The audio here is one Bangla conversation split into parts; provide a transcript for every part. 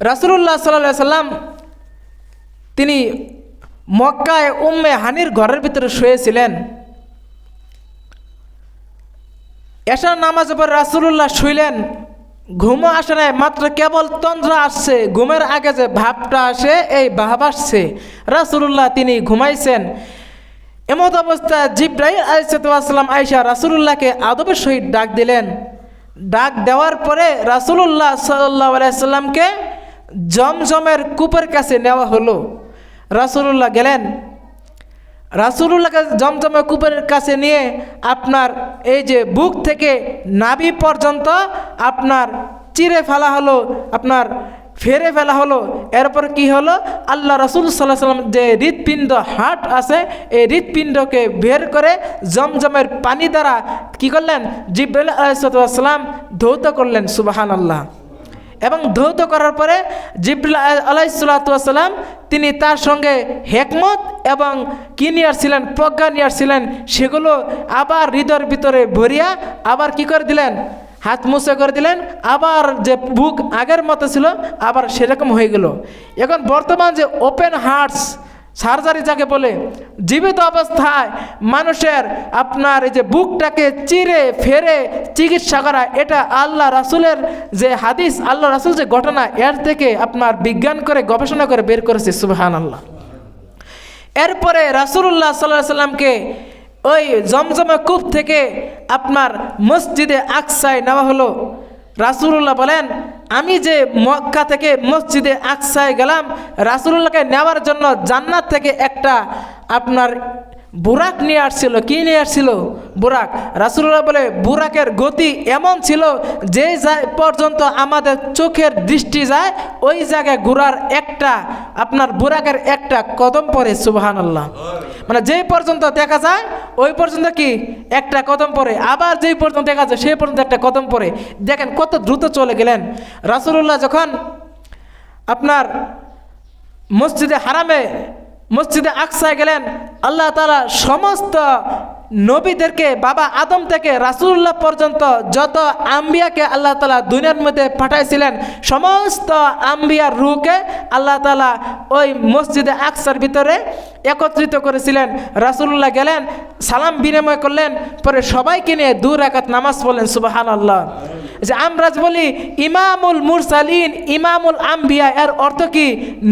রাসুলুল্লাহ সাল্লাহ সাল্লাম তিনি মক্কায় উম্মে হানির ঘরের ভিতরে শুয়েছিলেন। এসার নামাজ পর রাসুলুল্লাহ শুইলেন। ঘুমও আসে নাই, মাত্র কেবল তন্দ্র আসছে। ঘুমের আগে যে ভাবটা আসে, এই ভাব আসছে। রাসুলুল্লাহ তিনি ঘুমাইছেন। এমত অবস্থায় জিব্রাহিম আলিসাল্লাম আয়সা রাসুলুল্লাহকে আদবের সহিত ডাক দিলেন। ডাক দেওয়ার পরে রাসুলুল্লাহ সাল্লাহ আলাইসাল্লামকে জমজমের কূপের কাছে নেওয়া হলো। রাসুলুল্লাহ গেলেন। রাসুলুল্লাহকে জমজমে কূপের কাছে নিয়ে আপনার এই যে বুক থেকে নাভি পর্যন্ত আপনার চিরে ফেলা হলো, আপনার ফেরে ফেলা হলো। এরপর কি হলো? আল্লাহ রসুল সাল্লাহ সাল্লাম যে হৃৎপিণ্ড হাট আছে, এই হৃৎপিণ্ডকে বের করে জমজমের পানি দ্বারা কি করলেন? জিব্রাইল আলাইসালাম ধৌত করলেন সুবাহান আল্লাহ এবং ধৌত করার পরে জিব্রিল আলাইসাল্লাম তিনি তার সঙ্গে হেকমত এবং কী নিয়ে আসছিলেন? প্রজ্ঞা নিয়ে আসছিলেন। সেগুলো আবার হৃদয়ের ভিতরে ভরিয়া আবার কি করে দিলেন? হাত মুছে করে দিলেন। আবার যে বুক আগের মতো ছিল, আবার সেরকম হয়ে গেল। এখন বর্তমান যে ওপেন হার্টস সার্জারি যাকে বলে, জীবিত অবস্থায় মানুষের আপনার এই যে বুকটাকে চিরে ফেরে চিকিৎসা করা, এটা আল্লাহ রাসুলের যে হাদিস, আল্লাহ রাসুল যে ঘটনা, এর থেকে আপনার বিজ্ঞান করে, গবেষণা করে বের করেছে সুবাহান আল্লাহ এরপরে রাসুল্লাহ সাল্লাহ সাল্লামকে ওই জমজমে কূপ থেকে আপনার মসজিদে আকসায় নেওয়া হলো। রাসুল্লাহ বলেন আমি যে মক্কা থেকে মসজিদে আকসায় গেলাম রাসুল্লাহকে নেওয়ার জন্য জান্নাত থেকে একটা আপনার বুরাক নিয়ে আসছিল, কী নিয়ে আসছিল? বুরাক। রাসুল্লাহ বলে, বুরাকের গতি এমন ছিল যে পর্যন্ত আমাদের চোখের দৃষ্টি যায়, ওই জায়গায় ঘোরার একটা, আপনার বুরাকের একটা কদম পরে সুবাহান আল্লাহ মানে যেই পর্যন্ত দেখা যায়, ওই পর্যন্ত কি? একটা কদম পরে। আবার যেই পর্যন্ত দেখা যায়, সেই পর্যন্ত একটা কদম পরে। দেখেন কত দ্রুত চলে গেলেন। রাসুল্লাহ যখন আপনার মসজিদে হারামে মসজিদে আকসায় গেলেন আল্লাহ তালা সমস্ত নবীদেরকে, বাবা আদম থেকে রাসুল্লাহ পর্যন্ত যত আম্বিয়াকে আল্লাহ তালা দুনিয়ার মধ্যে পাঠাইছিলেন, সমস্ত আম্বিয়ার রুকে আল্লাহ তালা ওই মসজিদে আকসার ভিতরে একত্রিত করেছিলেন। রাসুল্লাহ গেলেন, সালাম বিনিময় করলেন, পরে সবাইকে নিয়ে দু রাকাত নামাজ পড়লেন সুবাহান আল্লাহ যে আমরা বলি, ইমামুল মুরসালিন, ইমামুল আম্বিয়া, এর অর্থ কি?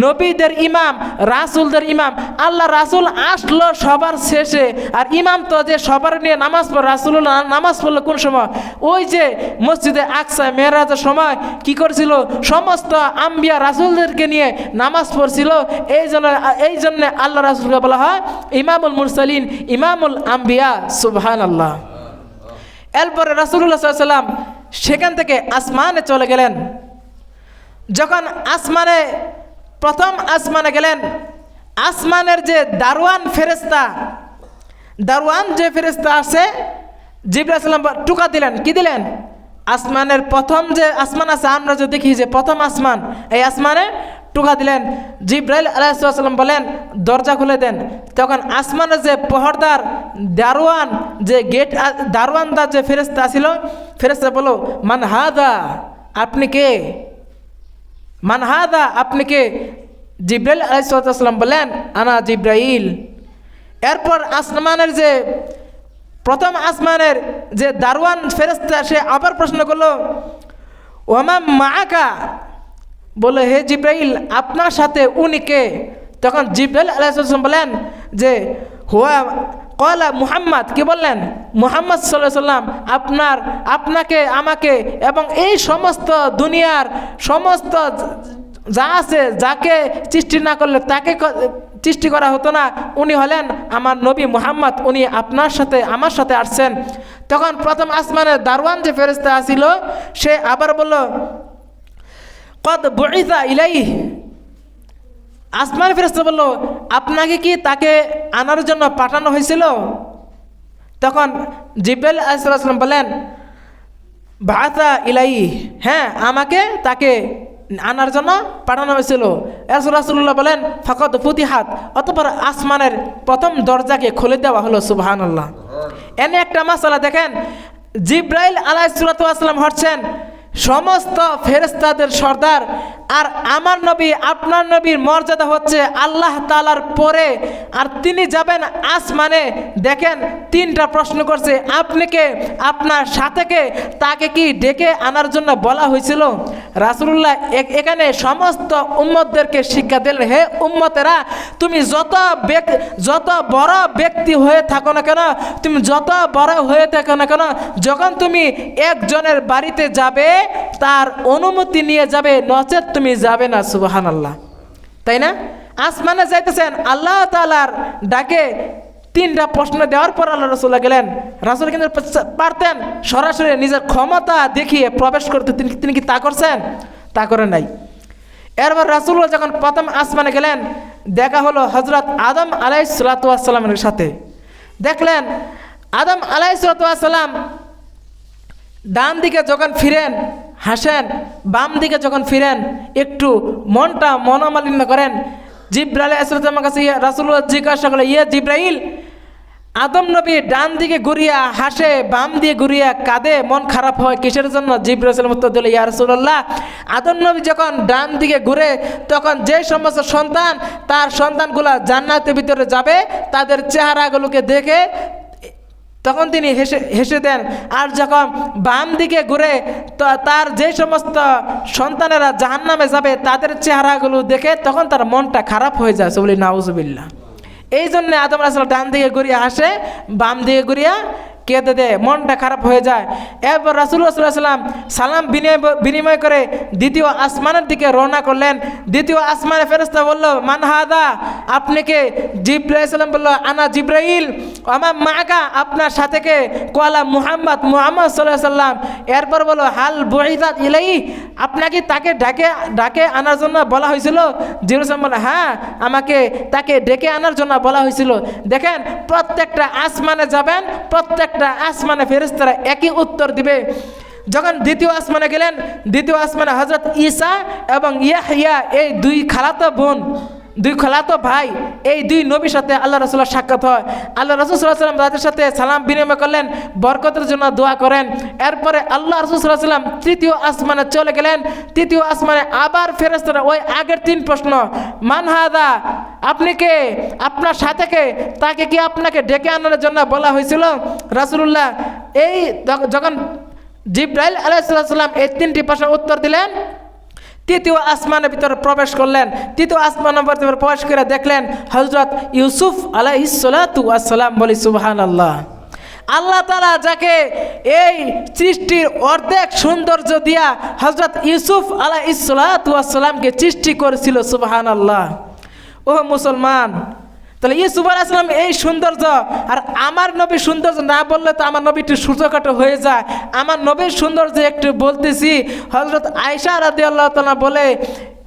নবীদের ইমাম, রাসুলদের ইমাম। আল্লাহ রাসুল আসলো সবার শেষে, আর ইমাম তো যে সবার নিয়ে নামাজ পড়ে রাসুল্লাহ নামাজ পড়ল কোন সময়? ওই যে মসজিদে আকসা, মেয়েরাজের সময় কি করছিল? সমস্ত আম্বিয়া রাসুলদেরকে নিয়ে নামাজ পড়ছিল। এই জন্য এই জন্য আল্লাহ রাসুলকে বলা হয় ইমামুল মুরসালিন, ইমামুল আম্বিয়া সুবহান আল্লাহ এরপরে রাসুল্লাহ সাল্লাম সেখান থেকে আসমানে চলে গেলেন। যখন আসমানে, প্রথম আসমানে গেলেন, আসমানের যে দারোয়ান ফেরেস্তা দারোয়ান যে ফেরেস্তা আছে জিব্রাহিম টুকা দিলেন। কি দিলেন? আসমানের প্রথম যে আসমান আছে, আমরা যে দেখি যে প্রথম আসমান, এই আসমানে টুকা দিলেন। জিব্রাইল আলাইসাল্লাম বলেন, দরজা খুলে দেন। তখন আসমানের যে পহরদার দারোয়ান, যে গেট দারোয়ানদার যে ফেরেস্তা ছিল ফেরেস্তা বলো মান হাদা, আপনি কে? মান হাদা, আপনি কে? জিব্রাইল আলাইসাল্লাম বলেন, আনা জিব্রাইল। এরপর আসমানের যে, প্রথম আসমানের যে দারোয়ান ফেরেস্তা সে আবার প্রশ্ন করল ওমা মাকা বলে হে জিব্রাইল, আপনার সাথে উনি কে? তখন জিব্রাইল আলাইসাল্লাম বলেন যে, হুয়া কলা মুহাম্মদ। কি বললেন? মুহাম্মদ সাল্লাহ সাল্লাম, আপনার, আপনাকে, আমাকে এবং এই সমস্ত দুনিয়ার সমস্ত যা আছে, যাকে সৃষ্টি না করলে তাকে সৃষ্টি করা হতো না। উনি হলেন আমার নবী মুহাম্মদ। উনি আপনার সাথে, আমার সাথে আসছেন। তখন প্রথম আসমানের দারওয়ান যে ফেরিস্তা আসিল, সে আবার বলল, কদ বইতা ইলাই আসমান ফেরস্তা বলল, আপনাকে কি তাকে আনার জন্য পাঠানো হয়েছিল? তখন জিব্রাইল আলাইসাল্লাম বলেন ভাতা ইলাই হ্যাঁ আমাকে তাকে আনার জন্য পাঠানো হয়েছিল। রাসুল্লাহ বলেন ফকত ফুতিহাত। অতপর আসমানের প্রথম দরজাকে খুলে দেওয়া হলো সুবাহান আল্লাহ এনে একটা মাসালা দেখেন, জিব্রাইল আলাহ সুরাত আসলাম হচ্ছেন সমস্ত ফেরেস্তাদের সর্দার আর আমার নবী, আপনার নবীর মর্যাদা হচ্ছে আল্লাহ তালার পরে। আর তিনি যাবেন আসমানে। দেখেন, তিনটা প্রশ্ন করছে, আপনি কে? আপনার সাথে কে? তাকে কি ডেকে আনার জন্য বলা হয়েছিল? রাসুল্লাহ এখানে সমস্ত উম্মতদেরকে শিক্ষা দিলেন, হে উম্মতেরা, তুমি যত যত বড় ব্যক্তি হয়ে থাকো না কেন, তুমি যত বড় হয়ে থাকো না কেন, যখন তুমি একজনের বাড়িতে যাবে তার অনুমতি নিয়ে যাবে, নচেত তুমি যাবে না সুবাহান আল্লাহ তাই না? আসমানে যাইতেছেন, আল্লাহ তালার ডাকে তিনটা প্রশ্ন দেওয়ার পর আল্লাহ রসুল্লাহ গেলেন। রাসুল কিন্তু পারতেন, সরাসরি নিজের ক্ষমতা দেখিয়ে প্রবেশ করতে। তিনি কি তা করছেন? তা করে নাই। এরপর রাসুল্লাহ যখন প্রথম আসমানে গেলেন, দেখা হলো হজরত আদম আলাই সালাতামের সাথে। দেখলেন, আদম আলাই সালাতাম ডান দিকে যখন ফিরেন, হাসেন, বাম দিকে যখন ফিরেন, একটু মনটা মনোমালিন্য করেন। জিব্রাইল আসলামের কাছে ইয়ে রাসুল্লাহ জিজ্ঞাসা করলে ইয়ে জিব্রাইল, আদম নবী ডান দিকে ঘুরিয়া হাসে, বাম দিয়ে ঘুরিয়া কাঁদে, মন খারাপ হয়, কিসের জন্য? জিব্রাইল উত্তর দিল, ইয়া রাসূলুল্লাহ, আদম নবী যখন ডান দিকে ঘুরে, তখন যে সমস্ত সন্তান, তার সন্তানগুলা জান্নাতের ভিতরে যাবে, তাদের চেহারাগুলোকে দেখে তখন তিনি হেসে হেসে দেন, আর যখন বাম দিকে ঘুরে তার যে সমস্ত সন্তানেরা জাহান নামে যাবে, তাদের চেহারাগুলো দেখে তখন তার মনটা খারাপ হয়ে যায়। বলি নাউজবিল্লা এই জন্য আদম আসলে ডান দিকে ঘুরিয়ে আসে, বাম দিকে ঘুরিয়া কেঁদে দেয় মনটা খারাপ হয়ে যায়। এরপর রাসুল্লাহ সাল্লাহ সাল্লাম সালাম বিনিময় বিনিময় করে দ্বিতীয় আসমানের দিকে রওনা করলেন। দ্বিতীয় আসমানে ফেরস্তা বলল মানহাদা আপনি কে? জিব্রাইসাল্লাম বলল, আনা জিব্রাইল। আমার মাগা আপনার সাথে কে? কোয়ালা মুহাম্মদ মুহাম্মদ সাল্লাহ সাল্লাম এরপর বলো হাল বহিদাত ইলাই আপনাকে তাকে ডাকে ডাকে আনার জন্য বলা হয়েছিল? জিরুসাম বলে হ্যাঁ আমাকে তাকে ডেকে আনার জন্য বলা হয়েছিল। দেখেন, প্রত্যেকটা আসমানে যাবেন, প্রত্যেকটা আসমানে ফেরেস্তারা একই উত্তর দিবে। যখন দ্বিতীয় আসমানে গেলেন, দ্বিতীয় আসমানে হজরত ঈসা এবং ইয়াহিয়া এই দুই খালাতো বোন দুই খালাতো ভাই, এই দুই নবীর সাথে আল্লাহ রসুল্লাহ সাক্ষাৎ হয়। আল্লাহ রসুল সাল্লাম তাদের সাথে সালাম বিনিময় করলেন, বরকতের জন্য দোয়া করেন। এরপরে আল্লাহ রসুল সাল্লাম তৃতীয় আসমানে চলে গেলেন। তৃতীয় আসমানে আবার ফেরেস্তারা ওই আগের তিন প্রশ্ন মানহাদা আপনি কে? আপনার সাথে কে? তাকে কি আপনাকে ডেকে আনার জন্য বলা হয়েছিল? রাসুলুল্লাহ, এই যখন জিব্রাইল আলাইসাল্লাম এই তিনটি প্রশ্নের উত্তর দিলেন তৃতীয় আসমানের ভিতরে প্রবেশ করলেন। তৃতীয় আসমানের ভিতরে প্রবেশ করে দেখলেন হজরত ইউসুফ আলাইসালাতু আসসালাম বলি সুবহান আল্লাহ আল্লাহ তালা যাকে এই সৃষ্টির অর্ধেক সৌন্দর্য দিয়া হজরত ইউসুফ আলাহ ইসলাতামকে সৃষ্টি করেছিল সুবহান আল্লাহ ও মুসলমান তাহলে ইসুফ আলাইসালাম এই সৌন্দর্য, আর আমার নবী সৌন্দর্য না বললে তো আমার নবী একটু সূর্যকাট হয়ে যায়। আমার নবীর সৌন্দর্য একটু বলতেছি হজরত আয়সা রাদি আল্লাহ তালা বলে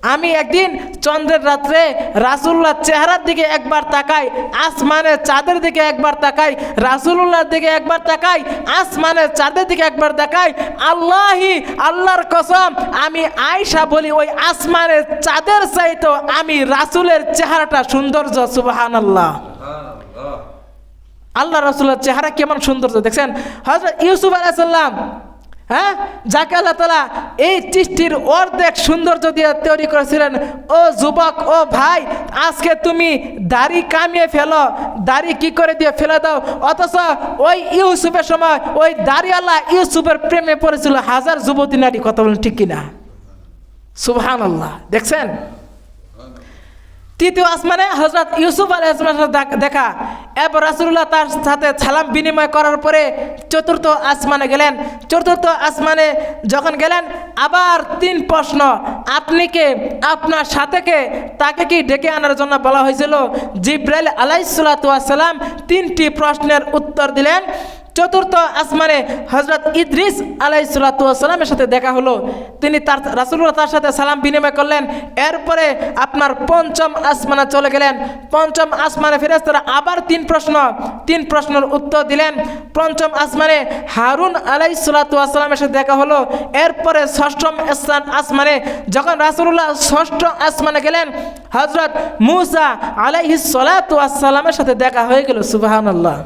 আমি একদিন চন্দ্রের রাত্রে রাসুল্লাহ চেহারার দিকে একবার তাকাই আসমানের চাঁদের দিকে একবার তাকাই রাসুল্লাহর দিকে একবার তাকাই আসমানের চাঁদের দিকে একবার তাকাই আল্লাহি আল্লাহর কসম আমি আয়সা বলি ওই আসমানের চাঁদের চাইতো আমি রাসুলের চেহারাটা সৌন্দর্য সুবাহান আল্লাহ আল্লাহ রসুল্লার চেহারা কেমন সৌন্দর্য দেখছেন? হজরত ইউসুফ আলাইসাল্লাম হ্যাঁ? যাকে আল্লাহ তালা, এই সৃষ্টির অর্ধেক সৌন্দর্য দিয়ে তৈরি করেছিলেন। ও যুবক, ও ভাই, আজকে তুমি দাড়ি কামিয়ে ফেলো, দাড়ি কি করে দিয়ে ফেলে দাও? অথচ ওই ইউসুফের সময় ওই দাড়িওয়ালা ইউসুফের প্রেমে পড়েছিল, হাজার যুবতী নারী, কথা বলেন ঠিক কিনা? সুবহান আল্লাহ দেখছেন? তৃতীয় আসমানে হজরত ইউসুফ আলী সাথে দেখা এরপর রাসুল্লাহ তার সাথে সালাম বিনিময় করার পরে চতুর্থ আসমানে গেলেন। চতুর্থ আসমানে যখন গেলেন, আবার তিন প্রশ্ন। আপনি কে? আপনার সাথে কে? তাকে কি ডেকে আনার জন্য বলা হয়েছিল? জিব্রাইল আলাইসালাম তিনটি প্রশ্নের উত্তর দিলেন। চতুর্থ আসমানে হজরত ইদ্রিস আলাইসালামের সাথে দেখা হলো। তিনি তার রাসুল্লাহ তার সাথে সালাম বিনিময় করলেন। এরপরে আপনার পঞ্চম আসমানে চলে গেলেন। পঞ্চম আসমানে ফেরেস্তারা আবার তিন প্রশ্ন, তিন প্রশ্নের উত্তর দিলেন। পঞ্চম আসমানে হারুন আলাইসালামের সাথে দেখা হলো। এরপরে ষষ্ঠম স্থান আসমানে যখন রাসুল্লাহ ষষ্ঠ আসমানে গেলেন হজরত মুসা আলাইহিস সালামের সাথে দেখা হয়ে গেল। সুবাহান আল্লাহ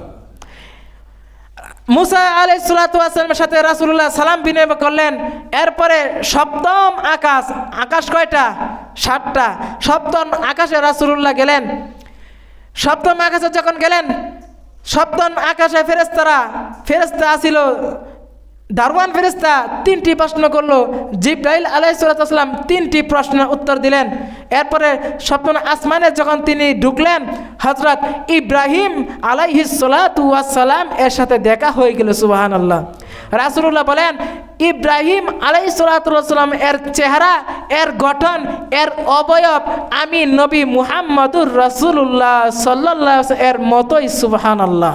মুসা আলাই সালাতামের সাথে রাসুল্লাহ সালাম বিনিময় করলেন। এরপরে সপ্তম আকাশ আকাশ কয়টা? সাতটা। সপ্তম আকাশে রাসুল্লাহ গেলেন। সপ্তম আকাশে যখন গেলেন, সপ্তম আকাশে ফেরেস্তারা ফেরেস্তা আসিল দারওয়ান ফেরেস্তা তিনটি প্রশ্ন করল, জিব্রাইল আলাইসালাম তিনটি প্রশ্নের উত্তর দিলেন। এরপরে সপ্তম আসমানে যখন তিনি ঢুকলেন হজরত ইব্রাহিম আলাইহিসালাম এর সাথে দেখা হয়ে গেল সুবাহান আল্লাহ রাসুল্লাহ বলেন, ইব্রাহিম আলাইসালাম এর চেহারা, এর গঠন, এর অবয়ব আমি নবী মুহাম্মদুর রসুল্লাহ সাল্লাহ এর মতোই সুবাহান আল্লাহ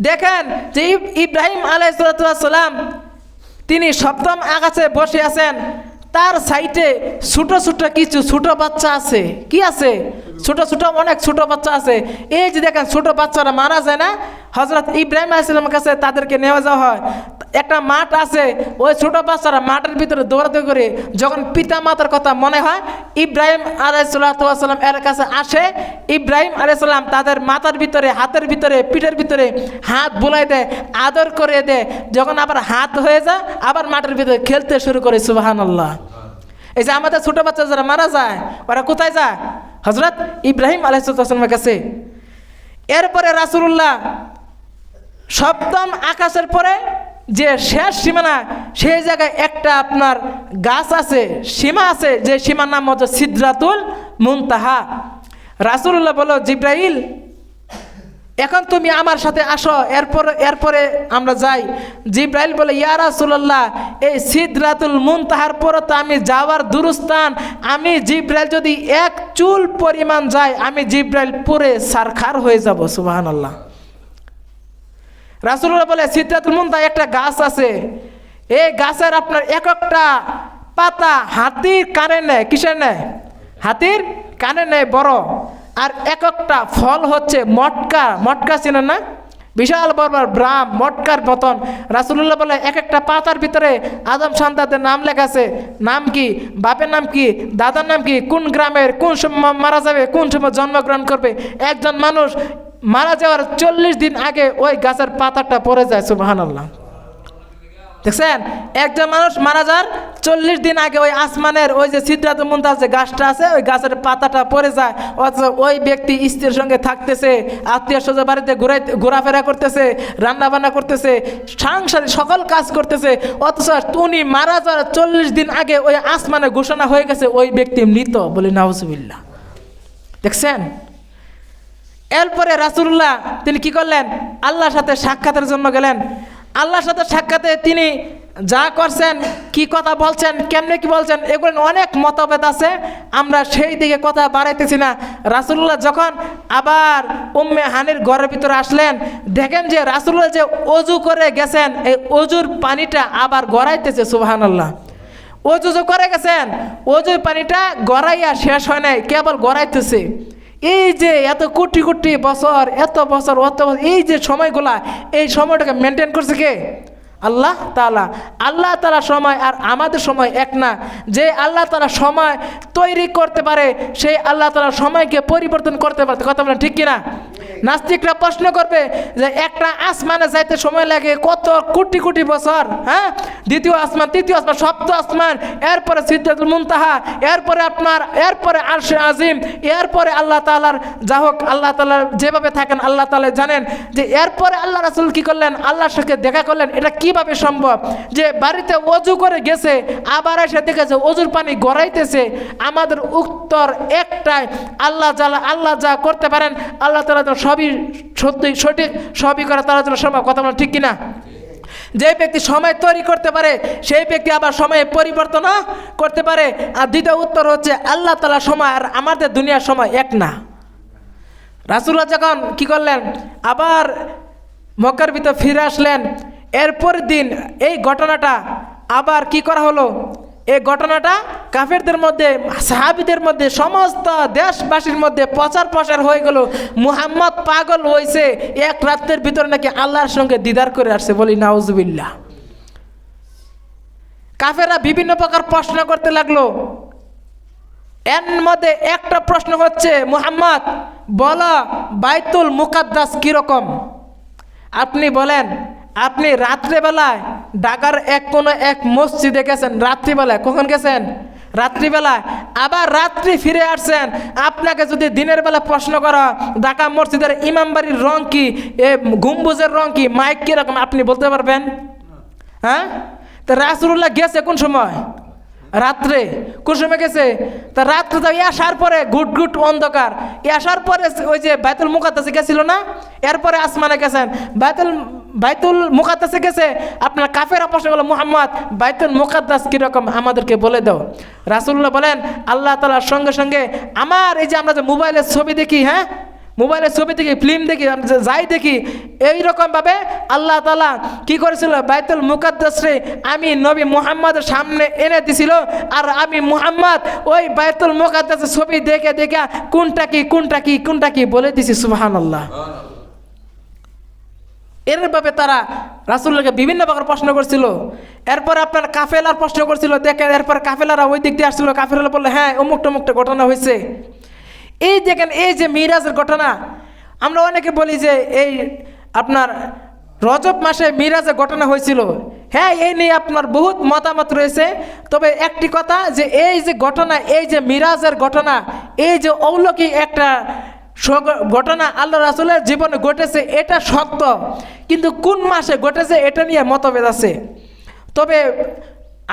দেখেন যে ইব- ইব্রাহিম আলাইসালাম তিনি সপ্তম আকাশে বসে আছেন। তার সাইটে ছোট ছোট কিছু ছোট বাচ্চা আছে। কি আছে? ছোট ছোট অনেক ছোট বাচ্চা আছে। এই যে দেখেন ছোট বাচ্চারা মারা যায় না হজরত ইব্রাহিম আলাইসালামের কাছে তাদেরকে নেওয়া যাওয়া হয়। একটা মাঠ আছে, ওই ছোট বাচ্চারা মাঠের ভিতরে দৌড়াতে করে যখন পিতা মাতার কথা মনে হয়, ইব্রাহিম আলাইসাল্লাম এর কাছে আসে, ইব্রাহিম আলাইসাল্লাম তাদের মাথার ভিতরে, হাতের ভিতরে, পিঠের ভিতরে হাত বুলাই দেয়, আদর করে দেয়। যখন আবার হাত হয়ে যায়, আবার মাঠের ভিতরে খেলতে শুরু করে সুবাহান আল্লাহ এই যে আমাদের ছোট বাচ্চা যারা মারা যায়, ওরা কোথায় যায়? হজরত ইব্রাহিম আলাইসাল্লামের কাছে। এরপরে রাসুল্লাহ সপ্তম আকাশের পরে যে শেষ সীমানা, সেই জায়গায় একটা আপনার গাছ আছে, সীমা আছে, যে সীমার নাম হচ্ছে সিদ্রাতুল মুনতাহা। রাসুল্লাহ বলো জিব্রাইল, এখন তুমি আমার সাথে আসো, এরপর, এরপরে আমরা যাই। জিব্রাইল বলে ইয়া রাসূলুল্লাহ, এই সিদরাতুল মুনতাহার পরে তো আমি যাওয়ার দুরস্থান। আমি জিব্রাইল যদি এক চুল পরিমাণ যাই আমি জিব্রাইল পুরে সারখার হয়ে যাব, সুবহানাল্লাহ। রাসুল্লাহ বলে, সিদ্ধাতুল মুন্তা, একটা গাছ আছে। এই গাছের আপনার এক একটা পাতা হাতির কানে নেয়। কিসের নেয়? হাতির কানে নেয় বড়। আর এক একটা ফল হচ্ছে মটকা। মটকা চিনেন না? বিশাল বড় ব্রাম, মটকার মতন। রাসুল্লাহ বলে এক একটা পাতার ভিতরে আদম সন্তানদের নাম লেখা আছে। নাম কি? বাপের নাম কি? দাদার নাম কি? কোন গ্রামের কোন সময় মারা যাবে? কোন সময় জন্মগ্রহণ করবে? একজন মানুষ মারা যাওয়ার চল্লিশ দিন আগে ওই গাছের পাতাটা পড়ে যায় সুবাহান আল্লাহ দেখছেন? একজন মানুষ মারা যাওয়ার চল্লিশ দিন আগে ওই আসমানের ওই যে সিদ্ধাত মুন্তাজ যে গাছটা আছে, ওই গাছের পাতাটা পড়ে যায়, অথচ ওই ব্যক্তি স্ত্রীর সঙ্গে থাকতেছে, আত্মীয় স্বজন বাড়িতে ঘুরাই ঘোরাফেরা করতেছে, রান্নাবান্না করতেছে, সাংসারিক সকল কাজ করতেছে, অথচ উনি মারা যাওয়ার চল্লিশ দিন আগে ওই আসমানে ঘোষণা হয়ে গেছে, ওই ব্যক্তি মৃত বলে নাউজুবিল্লাহ। দেখছেন? এরপরে রাসুল্লাহ তিনি কি করলেন? আল্লাহর সাথে সাক্ষাতের জন্য গেলেন। আল্লাহর সাথে সাক্ষাতে তিনি যা করছেন, কি কথা বলছেন, কেমনে কি বলছেন, এগুলো অনেক মতভেদ আছে। আমরা সেই দিকে কথা বাড়াইতেছি না। রাসুল্লাহ যখন আবার উম্মে হানির ঘরের ভিতরে আসলেন, দেখেন যে রাসুল্লাহ যে অজু করে গেছেন, এই অজুর পানিটা আবার গড়াইতেছে সুবাহান আল্লাহ অজু করে গেছেন, অজুর পানিটা গড়াইয়া শেষ হয় নাই, কেবল গড়াইতেছে। এই যে এত কোটি কোটি বছর, এত বছর, অত বছর, এই যে সময়গুলা, এই সময়টাকে মেনটেন করছে কে? আল্লাহ তালা আল্লাহ তালা সময় আর আমাদের সময় এক না। যে আল্লাহ তালা সময় তৈরি করতে পারে, সেই আল্লাহ তালা সময়কে পরিবর্তন করতে পারে। কথা বলেন ঠিক কিনা? নাস্তিকরা প্রশ্ন করবে যে একটা আসমানে যাইতে সময় লাগে কত কোটি কোটি বছর হ্যাঁ? দ্বিতীয় আসমান, তৃতীয় আসমান, সপ্ত আসমান, এরপরে সিদ্ধাতুল মুনতাহা, এরপরে আপনার, এরপরে আরশে আজিম, এরপরে আল্লাহ তালার যা হোক আল্লাহ তালার যেভাবে থাকেন, আল্লাহ তালা জানেন যে এরপরে আল্লাহ রাসুল কি করলেন? আল্লাহর সাথে দেখা করলেন। এটা কীভাবে সম্ভব? যে বাড়িতে অজু করে গেছে, আবার এসে দেখেছে অজুর পানি গড়াইতেছে, আমাদের উত্তর একটাই, আল্লাহ যা আল্লাহ যা করতে পারেন, আল্লাহ তালা তো সবই সত্যি, সঠিক, সবই করা তার জন্য সম্ভব। কথা বলা ঠিক কিনা? যে ব্যক্তি সময় তৈরি করতে পারে, সেই ব্যক্তি আবার সময়ে পরিবর্তনও করতে পারে। আর দ্বিতীয় উত্তর হচ্ছে, আল্লাহ তালা সময় আর আমাদের দুনিয়ার সময় এক না। রাসুল্লাহ যখন কি করলেন? আবার মক্কার ভিতর ফিরে আসলেন। এরপর দিন এই ঘটনাটা আবার কি করা হলো? এই ঘটনাটা কাফেরদের মধ্যে, সাহাবিদের মধ্যে, সমস্ত দেশবাসীর মধ্যে প্রচার প্রসার হয়ে গেল। মুহাম্মদ পাগল হয়েছে, এক রাত্রের ভিতরে নাকি আল্লাহর সঙ্গে দিদার করে আসছে বলি, নাউজুবিল্লাহ। কাফেরা বিভিন্ন প্রকার প্রশ্ন করতে লাগল। এর মধ্যে একটা প্রশ্ন হচ্ছে, মুহাম্মদ, বলা বাইতুল মুকাদ্দাস কীরকম? আপনি বলেন আপনি রাত্রেবেলায় ঢাকার এক কোনো এক মসজিদে গেছেন? রাত্রিবেলায়। কখন গেছেন? রাত্রিবেলায়। আবার রাত্রি ফিরে আসছেন। আপনাকে যদি দিনের বেলা প্রশ্ন করা ঢাকা মসজিদের ইমাম বাড়ির রং কি? এ গম্বুজের রং কি? মাইক কীরকম আপনি বলতে পারবেন? হ্যাঁ? তা রাসুল্লাহ গেছে কোন সময়? রাত্রে। কোন সময় গেছে? তা রাত্রে তো আসার পরে গুট গুট অন্ধকার। আসার পরে ওই যে বাইতুল মুকাদ্দাসে গেছিল না? এরপরে আসমানে গেছেন। বাইতুল বাইতুল মুকাদ্দাসে গেছে, আপনার কাফের প্রশ্ন বলো মুহাম্মদ, বাইতুল মুকাদ্দাস কীরকম? আমাদেরকে বলে দাও। রাসুল্লাহ বলেন, আল্লাহ তালার সঙ্গে সঙ্গে আমার এই যে আমরা যে মোবাইলের ছবি দেখি হ্যাঁ? মোবাইলের ছবি দেখি, ফিল্ম দেখি যাই দেখি, এইরকমভাবে আল্লাহ তালা কি করেছিল? বাইতুল মুকাদ্দাসরে আমি নবী মুহাম্মদের সামনে এনে দিছিল, আর আমি মুহাম্মদ ওই বাইতুল মুকাদ্দাসের ছবি দেখে দেখে কোনটা কি কোনটা কি কোনটা কি বলে দিছি সুবাহান আল্লাহ এরভাবে তারা রাসুল্লাহকে বিভিন্ন প্রকার প্রশ্ন করছিল। এরপর আপনার কাফেলার প্রশ্ন করছিল, দেখেন এরপর কাফেলারা ওই দিক দিয়ে আসছিল, কাফেলারা বললে হ্যাঁ অমুক টমুকটা ঘটনা হয়েছে। এই দেখেন, এই যে মিরাজের ঘটনা, আমরা অনেকে বলি যে এই আপনার রজব মাসে মিরাজের ঘটনা হয়েছিল। হ্যাঁ এই নিয়ে আপনার বহুত মতামত রয়েছে, তবে একটি কথা যে এই যে ঘটনা, এই যে মিরাজের ঘটনা, এই যে অলৌকিক একটা ঘটনা আল্লাহ রাসুলের জীবনে ঘটেছে, এটা সত্য। কিন্তু কোন মাসে ঘটেছে এটা নিয়ে মতভেদ আছে। তবে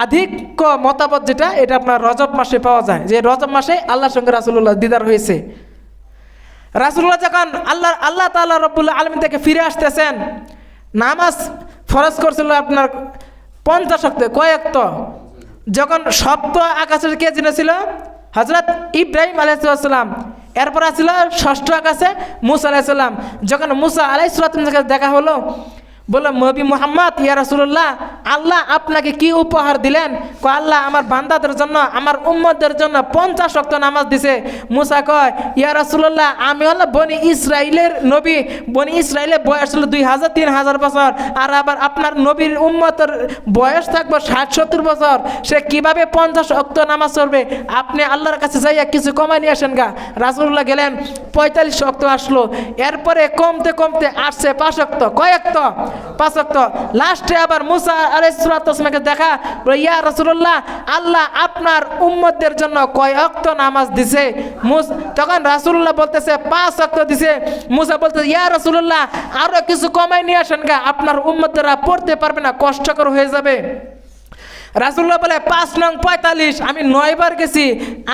আধিক্য মতামত যেটা, এটা আপনার রজব মাসে পাওয়া যায়। যে রজব মাসে আল্লাহর সঙ্গে রাসুল্লাহ দিদার হয়েছে। রাসুল্লাহ যখন আল্লাহ আল্লাহ তাল্লাহ রব্বুল্লাহ আলমী থেকে ফিরে আসতেছেন, নামাজ ফরজ করছিল আপনার পঞ্চাশ শক্ত কয়েকত যখন সপ্ত আকাশের কে জেনেছিল হজরত ইব্রাহিম আলাইসাল্লাম এরপর আসছিল ষষ্ঠ আকাশে মুসা আলাইসাল্লাম যখন মুসা আলাইসাল্লাম দেখা হলো বলল নবী মোহাম্মদ, ইয়া রাসুল্লাহ আল্লাহ আপনাকে কি উপহার দিলেন? কো আল্লাহ আমার বান্দাদের জন্য, আমার উম্মদের জন্য পঞ্চাশ শক্ত নামাজ দিছে। মুসা কয়, ইয়া রাসুল্লাহ আমি হলো বনি ইসরায়েলের নবী। বনি ইসরায়েলের বয়স হলো দুই হাজার, তিন হাজার বছর। আর আবার আপনার নবীর উম্মতের বয়স থাকবে ষাট, সত্তর বছর। সে কীভাবে পঞ্চাশ অক্ত নামাজ পড়বে? আপনি আল্লাহর কাছে যাইয়া কিছু কমাই নিয়ে আসেন গা। রাসুল্লাহ গেলেন, পঁয়তাল্লিশ অক্ত আসলো। এরপরে কমতে কমতে আসছে পাঁচ অক্ত কয়েকত লাস্টে আবার মুসা দেখা ইয়া রসুল্লাহ আল্লাহ আপনার উম্মতদের জন্য কয় অক্ত নামাজ দিছে? মুস তখন রাসুল্লাহ বলতেছে, পাঁচ অক্ত দিছে। মুসা ইয়া রসুল্লাহ আরও কিছু কমাই নিয়ে আসেন গা, আপনার উম্মতরা পড়তে পারবে না, কষ্টকর হয়ে যাবে। রাসুল্লাহ বলে, পাঁচ নং পঁয়তাল্লিশ, আমি নয়বার গেছি,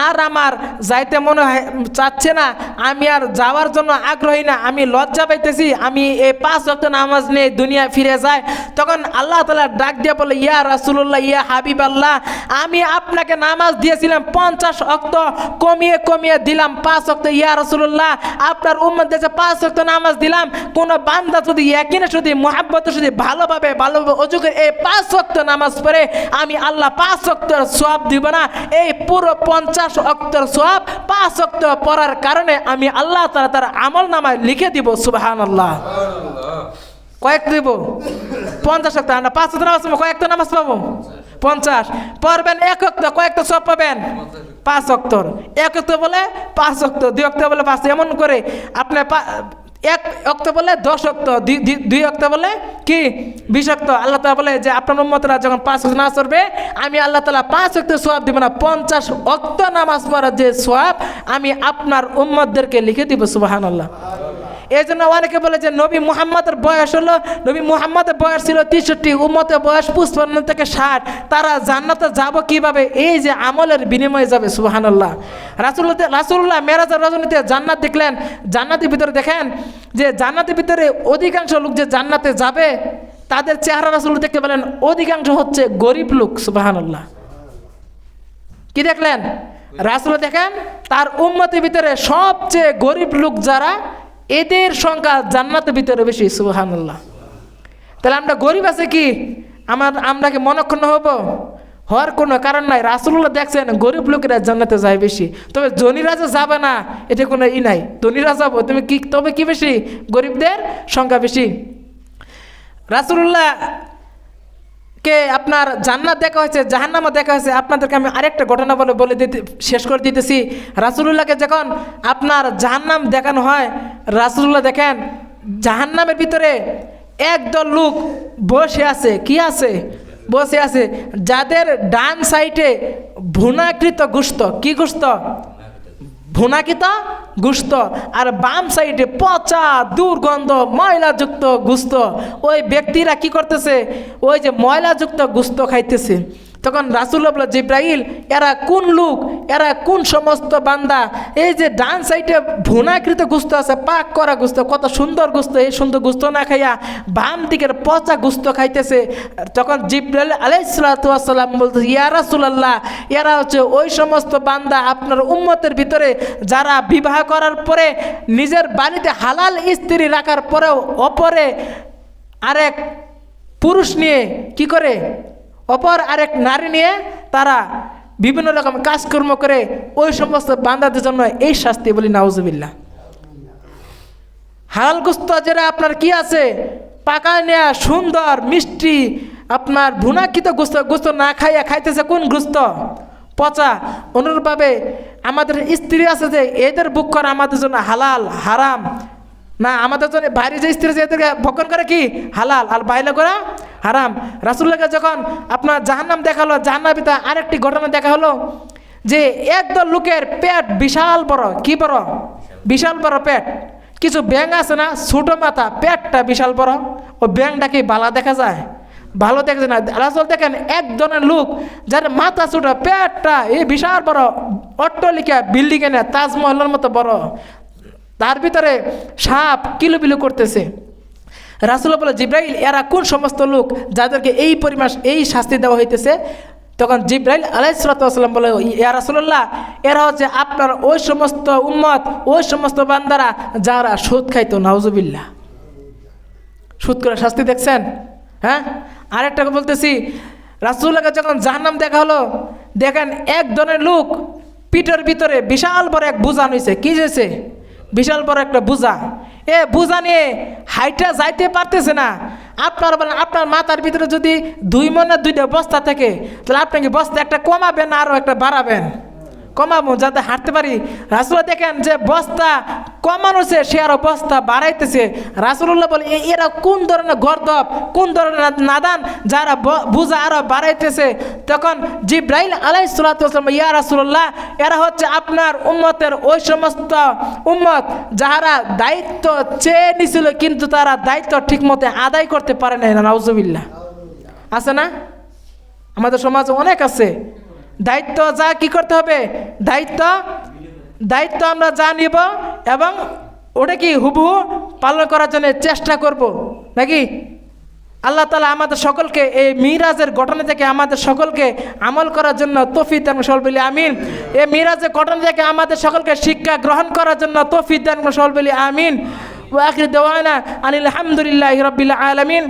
আর আমার যাইতে মনে হয়, চাচ্ছে না, আমি আর যাওয়ার জন্য আগ্রহী না, আমি লজ্জা পাইতেছি, আমি এই পাঁচ ওয়াক্ত নামাজ নিয়ে দুনিয়া ফিরে যাই। তখন আল্লাহ তালা ডাক দিয়ে বলে, ইয়া রাসুল্লাহ ইয়া হাবিব আল্লাহ আমি আপনাকে নামাজ দিয়েছিলাম পঞ্চাশ অক্ত কমিয়ে কমিয়ে দিলাম পাঁচ অক্ত ইয়া রাসুল্লাহ আপনার উম্মত দেশে পাঁচ অক্ত নামাজ দিলাম, কোনো বান্দা যদি একিনে শুধু মহাব্বত, যদি ভালোভাবে ভালোভাবে অজুকে এই পাঁচ অক্ত নামাজ পড়ে, আমি আল্লাহ পাঁচ অক্তর সোয়াব দিব না। এই পুরো পঞ্চাশ অক্তর সোয়াব পাঁচ অক্ত পড়ার কারণে আমি আল্লাহ তারা তার আমল নামায় লিখে দিব সুবাহান আল্লাহ কয়েক দিব? পঞ্চাশ অক্ত আমরা পাঁচ অক্ত নামাজ কয়েকটা নামাজ পাবো পঞ্চাশ। পড়বেন, এক অক্ত কয়েকটা সব পাবেন। পাঁচ অক্তর এক অক্ত বলে পাঁচ অক্ত দুই অক্ত বলে পাঁচ। এমন করে আপনার পা- এক অক্ত বলে, দশ অক্ত, দুই- অক্ত বলে, কি? বিশ অক্ত। আল্লাহ তালা বলে যে, আপনার মোহাম্মতরা যখন পাঁচ অক্ত নামাজ পড়বে, আমি আল্লাহ তালা পাঁচ অক্ত সোয়াব দিব না, পঞ্চাশ অক্ত নামাজ পড়ার যে সোয়াব আমি আপনার উম্মতদেরকে লিখে দিব সুবাহান আল্লাহ এই জন্য অনেকে বলে যে নবী মুহাম্মদের বয়স হলো, নবী মুহাম্মদের বয়স ছিল তেষট্টি, উম্মতের বয়স পুষ্পান্ন থেকে ষাট। তারা জান্নাতে যাব কীভাবে? এই যে আমলের বিনিময়ে যাবে সুবাহান্লাহ রাসুল্লাহ রাসুল্লাহ মেরাজের রজনীতে জান্নাত দেখলেন। জান্নাতের ভিতরে দেখেন যে জান্নাতের ভিতরে অধিকাংশ লোক যে জান্নাতে যাবে, তাদের চেহারা রাসুল দেখতে পেলেন অধিকাংশ হচ্ছে গরিব লোক সুবাহান্লাহ কি দেখলেন? রাসুল দেখেন, তার উন্মতির ভিতরে সবচেয়ে গরিব লোক যারা এদের সংখ্যা জান্নাতের ভিতরে বেশি সুবাহান্লাহ তাহলে আমরা গরিব আছে কি? আমার, আমরা কি মনক্ষণ হব? হওয়ার কোনো কারণ নাই। রাসুল্লাহ দেখছেন, গরিব লোকেরা জান্নাতে যায় বেশি। তবে ধনীরা যাবে না, এটা কোনো ই নাই। ধনীরা যাব তুমি কি, তবে কি বেশি? গরিবদের সংখ্যা বেশি। রাসুল্লাহ কে আপনার জান্নাত দেখা হয়েছে জাহান্নামা দেখা হয়েছে, আপনাদেরকে আমি আরেকটা ঘটনা বলে বলে দিতে শেষ করে দিতেছি। রাসুলুল্লাহকে যখন আপনার জাহান্নাম দেখানো হয়, রাসুলুল্লাহ দেখেন, জাহান্নামের ভিতরে একদল লোক বসে আছে। কি আছে? বসে আছে। যাদের ডান সাইডে ভুনাকৃত গুস্ত কি গুস্ত ভুনাকিত গুস্ত আর বাম সাইডে পচা দুর্গন্ধ, ময়লাযুক্ত গুস্ত। ওই ব্যক্তিরা কি করতেছে? ওই যে ময়লাযুক্ত গুস্ত খাইতেছে। তখন রাসুল বলে জিব্রাইল, এরা কোন লোক? এরা কোন সমস্ত বান্দা? এই যে ডান সাইডে ভুনাকৃত গুস্ত আছে, পাক করা গুস্ত, কত সুন্দর গুস্ত, এই সুন্দর গুস্ত না খাইয়া বাম দিকের পচা গুস্ত খাইতেছে। তখন জিব্রাইল আলাইসালাম বলতে ইয়া রাসুলাল্লাহ, এরা হচ্ছে ওই সমস্ত বান্দা আপনার উম্মতের ভিতরে যারা বিবাহ করার পরে নিজের বাড়িতে হালাল স্ত্রী রাখার পরেও অপরে আরেক পুরুষ নিয়ে কি করে? অপর আরেক নারী নিয়ে তারা বিভিন্ন রকম কাজকর্ম করে ওই সমস্ত বান্দাদের জন্য এই শাস্তি বলি নাউজুবিল্লাহ। হালাল গুস্ত যেটা আপনার কি আছে পাকা নেয়া, সুন্দর, মিষ্টি, আপনার ভুনাকিত গুস্ত গুস্ত না খাইয়া খাইতেছে কোন গুস্ত? পচা। অনুরূপভাবে আমাদের স্ত্রী আছে যে, এদের বুক করা আমাদের জন্য হালাল, হারাম। না, আমাদের জন্য বাইরে যে স্ত্রী আছে, এদেরকে ভক্ষণ করে কি? হালাল। আর বাইরে করা হারাম। রাসুল্লাহকে যখন আপনার জাহান্নাম দেখাল জাহান্নাবিতে আরেকটি ঘটনা দেখা হলো যে একদল লোকের পেট বিশাল বড়। কি বড়? বিশাল বড় পেট। কিছু ব্যাং আছে না? ছোট মাথা, পেটটা বিশাল বড়। ও ব্যাংটা কি বালা দেখা যায়? ভালো দেখা যায় না। রাসুল দেখেন, একজনের লোক যার মাথা ছোট, পেটটা এই বিশাল বড়, অট্টলিকা, বিল্ডিং এনে তাজমহলের মতো বড়। তার ভিতরে সাপ কিলুবিলু করতেছে। রাসুল বলে, জিব্রাইল, এরা কোন সমস্ত লোক যাদেরকে এই পরিমাণ, এই শাস্তি দেওয়া হইতেছে? তখন জিব্রাইল আলাইসালাম বলে, ইয়া রাসুল্লাহ এরা হচ্ছে আপনার ওই সমস্ত উম্মত, ওই সমস্ত বান্দারা যারা সুদ খাইতো, নাউজুবিল্লাহ। সুদ করে শাস্তি দেখছেন? হ্যাঁ? আরেকটা বলতেছি রাসুল্লাহকে যখন জাহান্নাম দেখা হলো, দেখেন এক ধরনের লোক পিঠের ভিতরে বিশাল বড় এক বুঝা হয়েছে কি হয়েছে বিশাল বড় একটা বুঝা। এ বুঝা নিয়ে হাইটা যাইতে পারতেছে না। আপনার বলেন আপনার মাথার ভিতরে যদি দুই মনে দুইটা বস্তা থাকে, তাহলে আপনাকে বস্তা একটা কমাবেন আরও একটা বাড়াবেন? কমাবো যাতে হাঁটতে পারি। রাসুল্লাহ দেখেন যে বস্তা কমানোছে সে আরও বস্তা বাড়াইতেছে। রাসুল্লাহ বলে, "এ- এরা কোন ধরনের গর্দব কোন ধরনের নাদান যারা বুঝা আরও বাড়াইতেছে? তখন জিব্রাইল আলাই সালাম, ইয়া রাসুল্লাহ এরা হচ্ছে আপনার উম্মতের ওই সমস্ত উম্মত যাহারা দায়িত্ব চেয়ে নিছিল, কিন্তু তারা দায়িত্ব ঠিকমতো আদায় করতে পারে না, নাউজুবিল্লাহ। আছে না? আমাদের সমাজে অনেক আছে। দায়িত্ব যা, কি করতে হবে? দায়িত্ব দায়িত্ব আমরা যা নিব এবং ওটা কি হুবহু পালন করার জন্য চেষ্টা করব, নাকি? আল্লাহ তালা আমাদের সকলকে এই মিরাজের ঘটনা থেকে আমাদের সকলকে আমল করার জন্য তফিদ দান সল বলি আমিন। এই মিরাজের ঘটনা থেকে আমাদের সকলকে শিক্ষা গ্রহণ করার জন্য তফিদ দান সল বলি আমিন। ওয়াকির দেওয়ানা আনিল আলহামদুলিল্লাহ রবিল আলমিন।